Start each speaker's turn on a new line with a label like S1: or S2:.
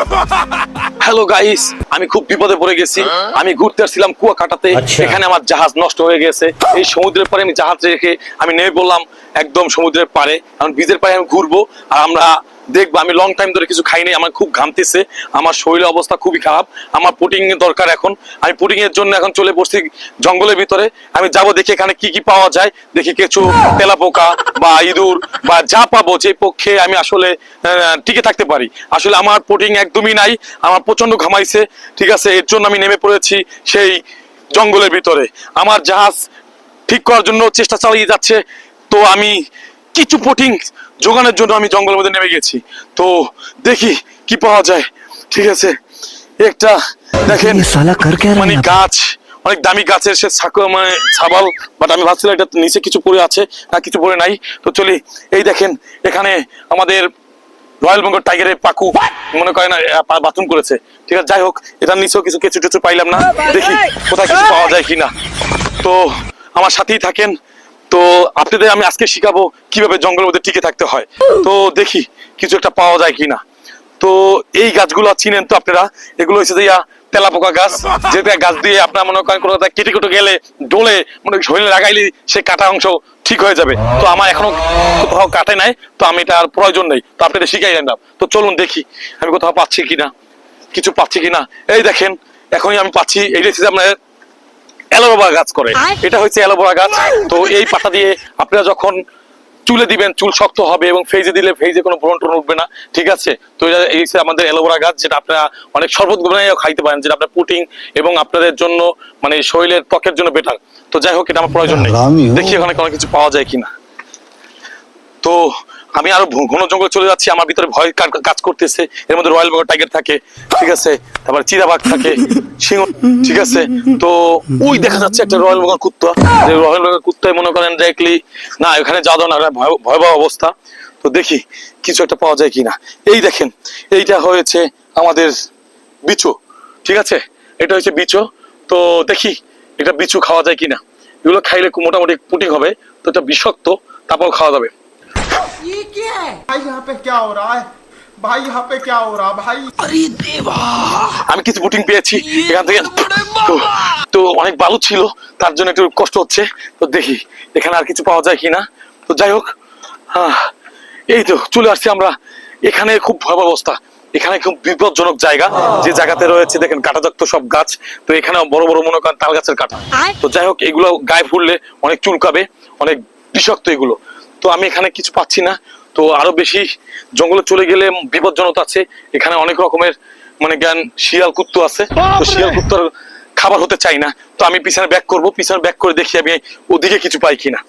S1: Hello guys আমি খুব বিপদে পড়ে গেছি। আমি ঘুরতে আসছিলাম কুয়াকাটাতে।
S2: কাটাতে
S1: এখানে আমার জাহাজ নষ্ট হয়ে গেছে। এই সমুদ্রের পাড়ে আমি জাহাজ রেখে আমি নেমে বললাম একদম সমুদ্রের পারে এখন বীজের পায়ে আমি ঘুরবো। আর আমরা দেখব, আমি লং টাইম ধরে কিছু খাইনি আমার খুব ঘামতেছে, আমার শরীরের অবস্থা খুবই খারাপ, আমার পুটিং দরকার এখন, আমি পুটিং এর জন্য এখন চলে বসছি জঙ্গলের ভিতরে, আমি যাব দেখি এখানে কি কি পাওয়া যায়, দেখি কিছু তেলাপোকা বা ইঁদুর বা যা পাবো যে পক্ষে আমি আসলে টিকে থাকতে পারি। আসলে আমার পুটিং একদমই নাই, আমার প্রচণ্ড ঘামাইছে, ঠিক আছে, এর জন্য আমি নেমে পড়েছি সেই জঙ্গলের ভিতরে। আমার জাহাজ ঠিক করার জন্য চেষ্টা চালিয়ে যাচ্ছে, তো আমি কিছু পোটিং যোগানোর জন্য আমি জঙ্গলের মধ্যে নেমে গেছি। তো দেখি কি পাওয়া যায়। ঠিক আছে? একটা দেখেন মানে গাছ অনেক দামি গাছের সে মানে ছাবাল বাট আমি ভাবছিলাম এটা নিচে কিছু পড়ে আছে না কিছু পড়ে নাই। তো চলি এই দেখেন এখানে আমাদের রয়্যাল বেঙ্গল টাইগারের পাকু মনে করেন বাথরুম করেছে। ঠিক আছে যাই হোক এটার নিচেও কিছু কিছু টেচু পাইলাম না। দেখি কোথায় কিছু পাওয়া যায় কিনা। তো আমার সাথেই থাকেন তো আপনাদের আমি আজকে শিখাবো কীভাবে জঙ্গলের মধ্যে টিকে থাকতে হয়। তো দেখি কিছু একটা পাওয়া যায় কিনা। তো এই গাছগুলো চিনেন তো আপনারা, এগুলো হচ্ছে যে তেলাপোকা গাছ যেটা গাছ দিয়ে আপনার মনে করেন কোনো কেটে কেটে গেলে ডোলে মনে শরীরে লাগাইলে সে কাটা অংশ ঠিক হয়ে যাবে। তো আমার এখনও কোথাও কাটে নাই, তো আমি এটা আর প্রয়োজন নেই। তো আপনাদের শিখাই না। তো চলুন দেখি আমি কোথাও পাচ্ছি কিনা, কিছু পাচ্ছি কিনা। এই দেখেন, এখনই আমি পাচ্ছি। এইটা হচ্ছে আপনার অ্যালোভেরা গাছ করে। এটা হচ্ছে অ্যালোভেরা গাছ। তো এই পাতা দিয়ে আপনারা যখন চুলে দিবেন চুল শক্ত হবে এবং ফেজে দিলে ফেজে কোনো ব্রণ টন উঠবে না। ঠিক আছে? তো এটা এই আমাদের অ্যালোভেরা গাছ যেটা আপনারা অনেক শরবত বানাইও খাইতে পারেন যেটা আপনার পুটিং এবং আপনাদের জন্য মানে শরীরের ত্বকের জন্য বেটার তো যাই হোক এটা আমার প্রয়োজন নেই। দেখি ওখানে কোনো কিছু পাওয়া যায় কিনা। তো আমি আরও ঘন জঙ্গল চলে যাচ্ছি, আমার ভিতরে ভয় কাজ করতেছে। এর মধ্যে রয়্যাল বেঙ্গল টাইগার থাকে, ঠিক আছে। তারপর চিরাবাঘ থাকে, সিংহ, ঠিক আছে। তো ওই দেখা যাচ্ছে একটা রয়্যাল বেঙ্গল কুত্তা। রয়্যাল বেঙ্গল কুত্তায় মনে করেন ডাইরেক্টলি না ওখানে যাওয়া না ভয়- ভয়াবহ অবস্থা। তো দেখি, কিছু একটা পাওয়া যায় কিনা। এই দেখেন, এইটা হয়েছে আমাদের বিচু, ঠিক আছে? এটা হচ্ছে বিচু। তো দেখি, এটা বিচু খাওয়া যায় কিনা। এগুলো খাইলে মোটামুটি পুটিং হবে, তো এটা বিষাক্ত, তারপর খাওয়া যাবে।
S3: ये क्या है
S4: भाई यहाँ पे क्या हो रहा है भाई यहाँ पे क्या हो रहा है भाई
S1: আমি কিছু বুটিং পেয়েছি এখান থেকে তো তো অনেক বালু ছিল তার জন্য একটু কষ্ট হচ্ছে তো দেখি এখানে আর কিছু পাওয়া যায় কিনা তো যাই হোক আহ, এই তো চলে আসছি আমরা এখানে খুব ভয়াবহ অবস্থা এখানে খুব বিপজ্জনক জায়গা যে জায়গাতে রয়েছে দেখেন কাটাযুক্ত সব গাছ তো এখানে বড় বড় মনে করেন তাল গাছের কাটা তো যাই হোক এগুলো গায়ে ফুললে অনেক চুলকাবে অনেক বিষাক্ত এগুলো তো আমি এখানে কিছু পাচ্ছি না। তো আরও বেশি জঙ্গলে চলে গেলে বিপজ্জনক আছে। এখানে অনেক রকমের মানে জ্ঞান শিয়াল কুত্তু আছে। তো শিয়াল কুত্তার খাবার হতে চাই না। তো আমি পিছনে ব্যাক করব। পিছনে ব্যাক করে দেখি আমি ওদিকে কিছু পাই কিনা।